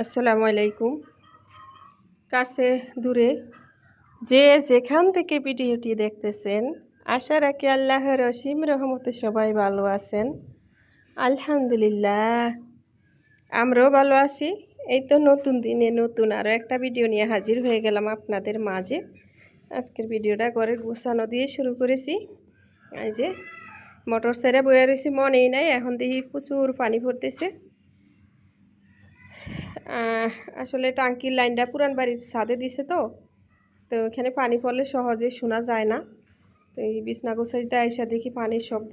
আসসালামু আলাইকুম। কাছে দূরে যে যেখান থেকে ভিডিওটি দেখতেছেন, আশা রাখি আল্লাহর অসীম রহমতে সবাই ভালো আছেন। আলহামদুলিল্লাহ, আমরাও ভালো আছি। এই তো নতুন দিনে নতুন আরও একটা ভিডিও নিয়ে হাজির হয়ে গেলাম আপনাদের মাঝে। আজকের ভিডিওটা ঘরের গোছানো দিয়ে শুরু করেছি। এই যে, মোটর সেরে বয়ে রয়েছি মনেই নাই, এখন দেখি প্রচুর পানি পড়তেছে। আসলে টাঙ্কির লাইনটা পুরান বাড়ির ছাদে দিছে তো তো ওখানে পানি পড়লে সহজে শোনা যায় না। তো এই বিছনা গোছাইতে আইসা দেখি পানির শব্দ,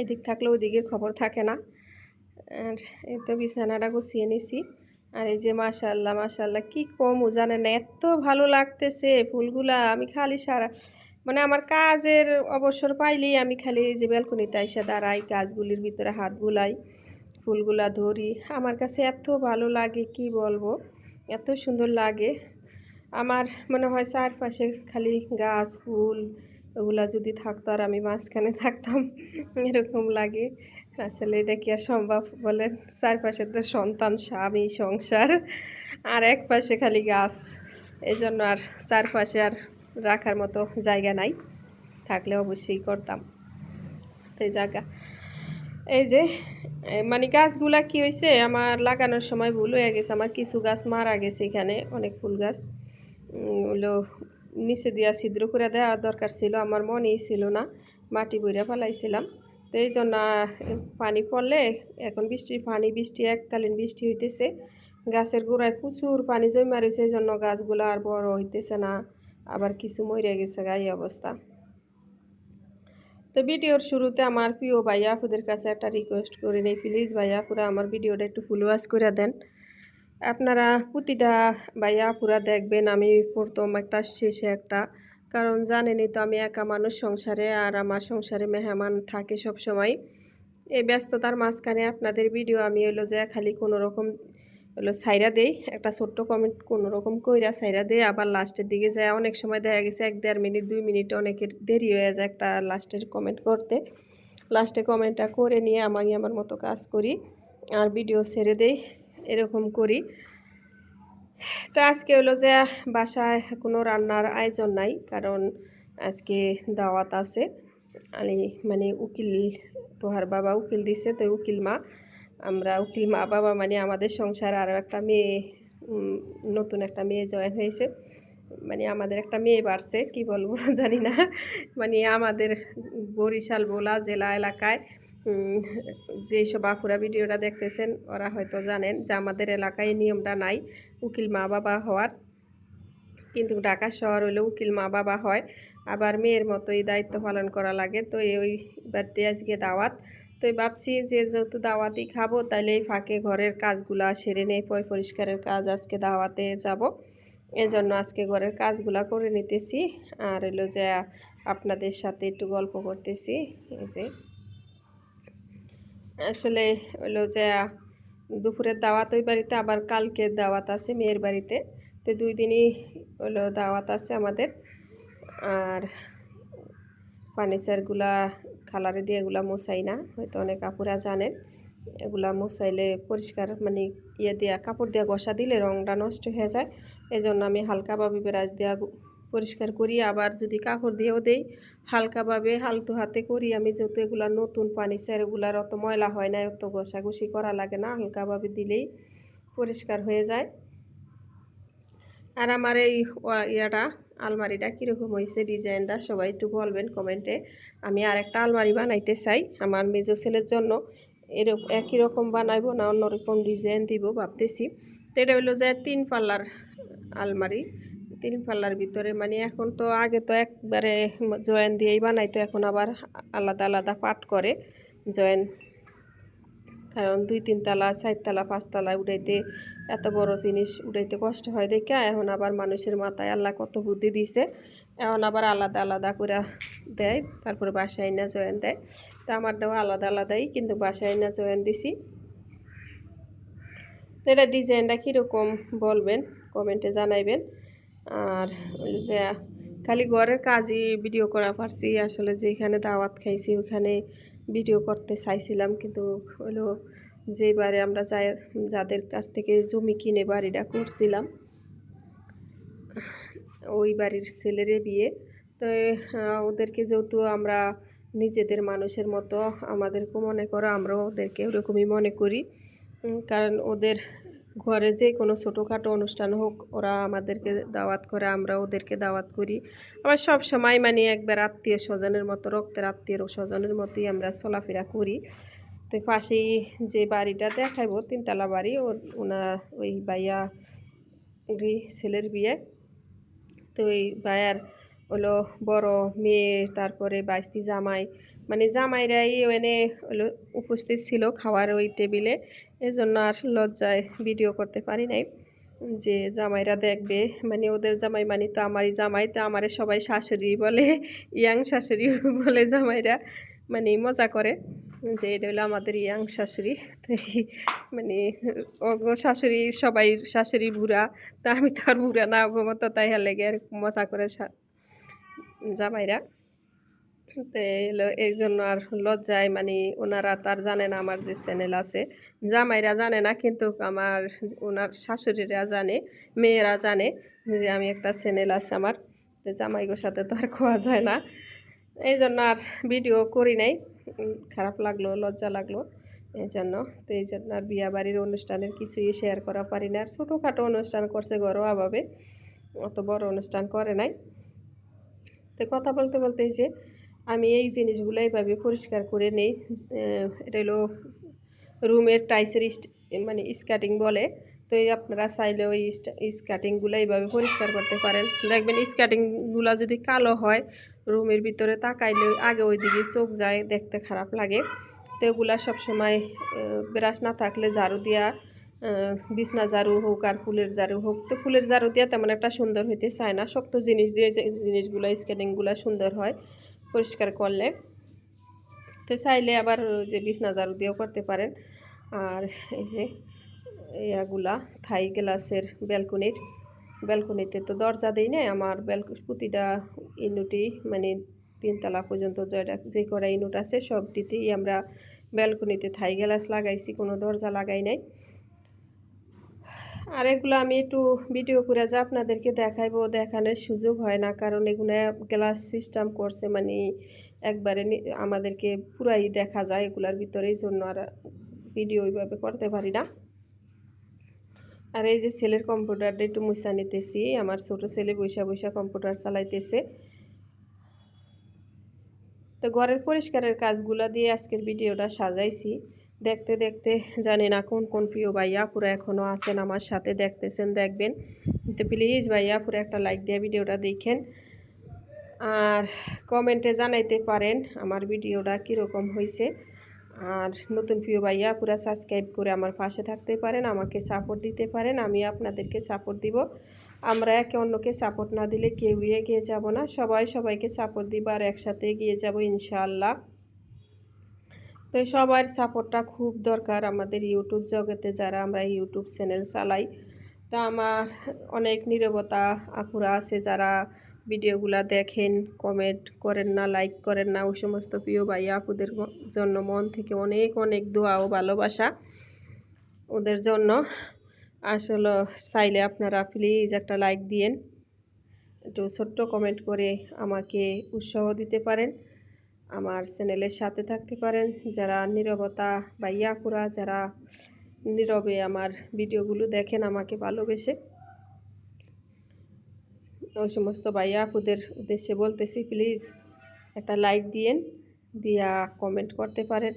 এদিক থাকলে ওদিকের খবর থাকে না। আর এই তো বিছানাটা গুছিয়ে নিছি, আর এই যে মাশাল্লাহ মাশাল্লাহ, কী কম জানে না, এত ভালো লাগতেছে ফুলগুলা, আমি খালি সারা মানে আমার কাজের অবসর পাইলেই আমি খালি এই যে ব্যালকনিতে এসে দাঁড়াই, গাছগুলির ভিতরে হাত বুলাই ফুলগুলা ধরি। আমার কাছে এত ভালো লাগে, কি বলব? এত সুন্দর লাগে। আমার মনে হয় চারপাশে খালি গাছ, ফুল, ওগুলা যদি থাকতো আর আমি মাঝখানে থাকতাম, এরকম লাগে। আসলে এটা কি আর সম্ভব বলেন? চারপাশে তো সন্তান, স্বামী, সংসার, আর এক পাশে খালি গাছ। এই জন্য আর চারপাশে আর রাখার মতো জায়গা নাই। থাকলে অবশ্যই করতাম। তো জায়গা। এই যে মানে গাছগুলা কি হয়েছে আমার লাগানোর সময় ভুল হয়ে গেছে। আমার কিছু গাছ মারা গেছে এখানে, অনেক ফুল গাছ। হলো নিচে দিয়া ছিদ্র করে দেওয়া দরকার ছিল। আমার মনেই ছিল না, মাটি বইরা ফেলাইছিলাম। তো এই জন্য পানি পড়লে, এখন বৃষ্টির পানি, বৃষ্টি এককালীন বৃষ্টি হইতেছে। গাছের গোড়ায় প্রচুর পানি জমা রয়েছে এই জন্য গাছগুলো আর বড় হইতেছে না। আবার কিছু মরে গেছে গায়ে অবস্থা। তো ভিডিওর শুরুতে আমার প্রিয় ভাইয়া আপুদের কাছে একটা রিকোয়েস্ট করে নেই। প্লিজ ভাইয়া আপুরা আমার ভিডিওটা একটু ফুল ওয়াশ করে দেন। আপনারা প্রতিটা ভাইয়া আপুরা দেখবেন, আমি প্রথম একটা, শেষে একটা। কারণ জানেনই তো আমি একা মানুষ সংসারে, আর আমার সংসারে মেহমান থাকে সব সময় এই ব্যস্ততার মাঝখানে আপনাদের ভিডিও আমি হলো যে খালি কোনো রকম হলো সাইরা দেই, একটা ছোট্ট কমেন্ট রকম কইরা সাইরা দেই, আবার লাস্টের দিকে যায়, অনেক সময় দেখা গেছে এক দেড় মিনিট, দুই মিনিট অনেকের দেরি হয়ে যায় একটা লাস্টের কমেন্ট করতে। লাস্টে কমেন্টটা করে নিয়ে আমি আমার মতো কাজ করি আর ভিডিও ছেড়ে দেই, এরকম করি। তো আজকে হলো যে বাসায় কোনো রান্নার আয়োজন নাই, কারণ আজকে দাওয়াত আছে। আমি মানে উকিল, তোহার বাবা উকিল দিছে, তো উকিল মা আমরা উকিল মা, বাবা মানে আমাদের সংসার আরও একটা মেয়ে নতুন একটা মেয়ে জয়েন হয়েছে। মানে আমাদের একটা মেয়ে বাড়ছে, কি বলব জানি না। মানে আমাদের বরিশাল বোলা জেলা এলাকায় যেসব বাঁকুড়া ভিডিওটা দেখতেছেন, ওরা হয়তো জানেন যে আমাদের এলাকায় নিয়মটা নাই, উকিল মা, বাবা হওয়ার। কিন্তু ঢাকা শহর হলে উকিল মা, বাবা হয়, আবার মেয়ের মতোই দায়িত্ব পালন করা লাগে। তো এই বার্থডে আজকে দাওয়াত। তো ভাবছি যে যেহেতু দাওয়াতই খাব, তাইলে এই ফাঁকে ঘরের কাজগুলা সেরে নেই, পয় পরিষ্কারের কাজ আজকে দাওয়াতে যাব। এই জন্য আজকে ঘরের কাজগুলা করে নিতেছি। আর হলো যে আপনাদের সাথে একটু গল্প করতেছি, এই যে। আসলে হলো যে দুপুরের দাওয়াত ওই বাড়িতে, আবার কালকের দাওয়াত আছে মেয়ের বাড়িতে। তো দুই দিনই হলো দাওয়াত আছে আমাদের। আর ফার্নিচারগুলা কালারে দিয়ে এগুলা মোছাই না, হয়তো অনেক আপুরা জানেন। এগুলা মোছাইলে পরিষ্কার মানে ইয়ে দেওয়া কাপড় দিয়া ঘষা দিলে রঙটা নষ্ট হয়ে যায়। এই জন্য আমি হালকাভাবে ব্রাশ দেওয়া পরিষ্কার করি। আবার যদি কাপড় দিয়েও দেই, হালকাভাবে হালতু হাতে করি। আমি যেহেতু এগুলা নতুন ফার্নিচার, এগুলার অত ময়লা হয় না, অত ঘষাঘষি করা লাগে না। হালকাভাবে দিলেই পরিষ্কার হয়ে যায়। আর আমার এই ইয়াটা, আলমারিটা কীরকম হয়েছে ডিজাইনটা সবাই একটু বলবেন কমেন্টে। আমি আর একটা আলমারি বানাইতে চাই, আমার মেজো ছেলের জন্য। এরকম একই রকম বানাইবো না অন্যরকম ডিজাইন দিব ভাবতেছি। তো এটা হলো যে তিন পাল্লার আলমারি। তিন পাল্লার ভিতরে মানে এখন তো আগে তো একবারে জয়েন দিয়েই বানাইতো, এখন আবার আলাদা আলাদা পাট করে জয়েন। কারণ দুই তিনতলা, চারতলা পাঁচতলা উঠাইতে এত বড় জিনিস উঠাইতে কষ্ট হয় দেখে, এখন আবার মানুষের মাথায় আল্লাহ কত বুদ্ধি দিছে। এখন আবার আলাদা আলাদা করে দেয়, তারপরে বাসায় না জয়েন দেয়। তো আমারটাও আলাদা আলাদাই, কিন্তু বাসায় না জয়েন দিছি। তো এটা ডিজাইনটা কীরকম বলবেন, কমেন্টে জানাইবেন। আর যে খালি ঘরের কাজই ভিডিও করা পারছি, আসলে যেখানে দাওয়াত খাইছি ওখানে ভিডিও করতে চাইছিলাম, কিন্তু হলো যে বারে আমরা যাদের কাছ থেকে জমি কিনে বাড়িটা করছিলাম, ওই বাড়ির ছেলেরে বিয়ে। তো ওদেরকে যেহেতু আমরা নিজেদের মানুষের মতো, আমাদেরকেও মনে করো, আমরাও ওদেরকে ওরকমই মনে করি। কারণ ওদের ঘরে যে কোনো ছোটোখাটো অনুষ্ঠান হোক, ওরা আমাদেরকে দাওয়াত করে আমরা ওদেরকে দাওয়াত করি। আবার সব সময় মানে একবার আত্মীয় স্বজনের মতো, রক্তের আত্মীয় স্বজনের মতোই আমরা চলাফেরা করি। তো পাশেই যে বাড়িটা দেখাইবো, তিনতলা বাড়ি ও ওনার ওই বাইয়া ছেলের বিয়ে। তো ওই ভাইয়ার হলো বড় মেয়ে, তারপরে বাইস্তি জামাই। মানে জামাইরাই ওখানে হলো উপস্থিত ছিল খাওয়ার ওই টেবিলে। এজন্য আর লজ্জায় ভিডিও করতে পারি নাই যে জামাইরা দেখবে। মানে ওদের জামাই মানে তো আমারই জামাই, তো আমারে সবাই শাশুড়ি বলে, ইয়াং শাশুড়ি বলে জামাইরা। মানে মজা করে। যে এটা হলো আমাদের ইয়াং শাশুড়ি। তো এই মানে ওগো শাশুড়ি সবাই শাশুড়ি বুড়া, তা আমি তো আর বুড়া না, ওগো মতো তাই হার লেগে আর মজা করে জামাইরা। তো এই জন্য আর লজ্জায় মানে ওনারা তার জানে না আমার যে চ্যানেল আছে। জামাইরা জানে না, কিন্তু আমার ওনার শাশুড়িরা জানে, মেয়েরা জানে যে আমি একটা চ্যানেল আছে আমার। তো জামাইগোর সাথে তো আর খোয়া যায় না। এই জন্য আর ভিডিও করি নাই। খারাপ লাগল, লজ্জা লাগল এই জন্য তো এই জন্য আর বিয়া বাড়ির অনুষ্ঠানের কিছুই শেয়ার করা পারি না। আর ছোটোখাটো অনুষ্ঠান করছে ঘরোয়াভাবে অত বড় অনুষ্ঠান করে নাই। তো কথা বলতে বলতে যে আমি এই জিনিসগুলো এইভাবে পরিষ্কার করে নেই। এটা হলো রুমের টাইসের মানে স্কার্টিং বলে। তো এই আপনারা চাইলে ওই স্কার্টিংগুলো এইভাবে পরিষ্কার করতে পারেন। দেখবেন স্কার্টিংগুলো যদি কালো হয় রুমের ভিতরে তাকাইলে আগে ওই দিকে চোখ যায়, দেখতে খারাপ লাগে। তো এগুলা সবসময় ব্রাশ না থাকলে ঝাড়ু দিয়া বিছনা ঝাড়ু হোক আর ফুলের ঝাড়ু হোক, তো ফুলের ঝাড়ু দিয়া তেমন একটা সুন্দর হইতে চায় না। শক্ত জিনিস দিয়ে যে জিনিসগুলো স্কেটিংগুলো সুন্দর হয়, পরিষ্কার করলে। তো চাইলে আবার যে বিছনা ঝাড়ু দিয়েও করতে পারেন। আর এই যে ইয়াগুলা থাই গ্লাসের ব্যালকনির ব্যালকনিতে। তো দরজা দেই না আমার ব্যালক প্রতিটা ইনুটি মানে তিনতলা পর্যন্ত যেটা যে কটা ইনুট আছে সবটিতেই আমরা ব্যালকনিতে থাই, গ্লাস লাগাইছি, কোনো দরজা লাগাই নাই। আর এগুলো আমি একটু ভিডিও করে যা আপনাদেরকে দেখাইবো, দেখানোর সুযোগ হয় না, কারণ এগুলো গ্লাস সিস্টেম করছে মানে একবারে আমাদেরকে পুরাই দেখা যায় এগুলার ভিতরে এই জন্য আর ভিডিও ওইভাবে করতে পারি না। আর এই যে ছেলের কম্পিউটারটা একটু মুছা নিতেছি। আমার ছোট ছেলে বৈশা বৈশা কম্পিউটার চালাইতেছে। তো ঘরের পরিষ্কারের কাজগুলো দিয়ে আজকের ভিডিওটা সাজাইছি। দেখতে দেখতে জানি না কোন কোন প্রিয় ভাইয়া পুরো এখনও আছেন আমার সাথে দেখতেছেন, দেখবেন। তো প্লিজ ভাইয়া পুরো একটা লাইক দিয়ে ভিডিওটা দেখেন। আর কমেন্টে জানাইতে পারেন আমার ভিডিওটা কীরকম হয়েছে আর নতুন প্রিয় ভাইয়া, পুরো সাবস্ক্রাইব করে আমার পাশে থাকতে পারেন, আমাকে সাপোর্ট দিতে পারেন, আমি আপনাদেরকে সাপোর্ট দিব। আমরা একে অন্যকে সাপোর্ট না দিলে কেউই এগিয়ে যাব না, সবাই সবাইকে সাপোর্ট দিব আর একসাথে এগিয়ে যাব ইনশাআল্লাহ। তো সবার সাপোর্টটা খুব দরকার আমাদের ইউটিউব জগতে, যারা আমরা ইউটিউব চ্যানেল চালাই। তা আমার অনেক নীরবতা আপুরা আছে যারা ভিডিওগুলা দেখেন কমেন্ট করেন না লাইক করেন না। ওই সমস্ত প্রিয় ভাই আপুদের জন্য মন থেকে অনেক অনেক দোয়া ও ভালোবাসা ওদের জন্য। আসলে চাইলে আপনারা প্লিজ একটা লাইক দিয়েন, একটু ছোট্ট কমেন্ট করে আমাকে উৎসাহ দিতে পারেন, আমার চ্যানেলের সাথে থাকতে পারেন। যারা নীরবতা বা ইয়াকুরা যারা নীরবে আমার ভিডিওগুলো দেখেন আমাকে ভালোবেসে। ওই সমস্ত ভাইয়া উদ্দেশ্যে বলতেছি প্লিজ একটা লাইক দিয়েন, দিয়া কমেন্ট করতে পারেন,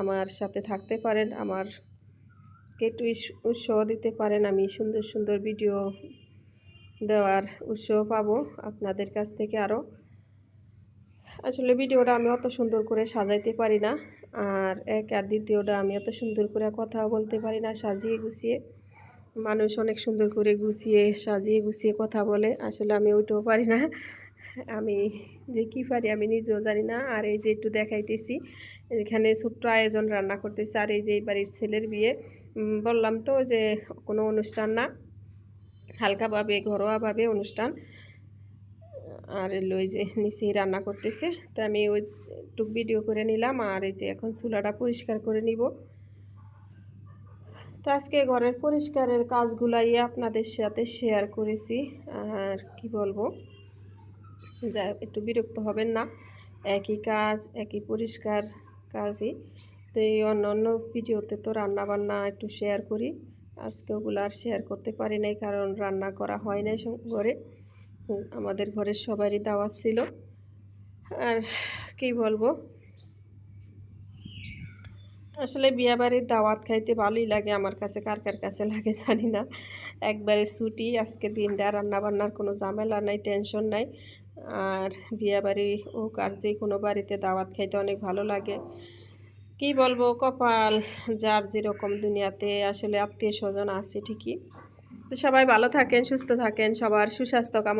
আমার সাথে থাকতে পারেন, আমার একটু উৎসাহ দিতে পারেন, আমি সুন্দর সুন্দর ভিডিও দেওয়ার উৎসাহ পাবো আপনাদের কাছ থেকে আরও আসলে ভিডিওটা আমি অত সুন্দর করে সাজাইতে পারি না, আর এক আর দ্বিতীয়টা আমি অত সুন্দর করে কথা বলতে পারি না, সাজিয়ে গুছিয়ে। মানুষ অনেক সুন্দর করে গুছিয়ে, সাজিয়ে গুছিয়ে কথা বলে। আসলে আমি ওইটাও পারি না। আমি যে কী পারি আমি নিজেও জানি না। আর এই যে একটু দেখাইতেছি, এখানে ছোট্ট আয়োজন রান্না করতেছি। আর এই যে এই বাড়ির ছেলের বিয়ে বললাম তো যে কোনো অনুষ্ঠান না। হালকাভাবে, ঘরোয়াভাবে অনুষ্ঠান। আর লই যে নিচে রান্না করতেছে। তো আমি ওই একটু ভিডিও করে নিলাম। আর এই যে এখন চুলাটা পরিষ্কার করে নিব। তো আজকে ঘরের পরিষ্কারের কাজগুলাই আপনাদের সাথে শেয়ার করেছি। আর কি বলব? যা একটু বিরক্ত হবেন না। একই কাজ, একই পরিষ্কার কাজই। তো এই অন্য অন্য ভিডিওতে তো রান্নাবান্না একটু শেয়ার করি। আজকে ওগুলো আর শেয়ার করতে পারি নাই, কারণ রান্না করা হয় নাই ঘরে। আমাদের ঘরের সবারই দাওয়াত ছিল। আর কি বলব? আসলে বিয়াবাড়ির দাওয়াত খাইতে ভালোই লাগে আমার কাছে, কার কার কাছে লাগে জানি না। একবারে ছুটি, আজকে দিনটা রান্না বান্নার কোনো ঝামেলা নাই টেনশন নাই। আর বিয়াবাড়ি হোক আর যে কোনো বাড়িতে দাওয়াত খাইতে অনেক ভালো লাগে। কি বলব, কপাল যার যেরকম দুনিয়াতে আসলে আত্মীয় স্বজন আছে ঠিকই। তো সবাই ভালো থাকেন, সুস্থ থাকেন, সবার সুস্বাস্থ্য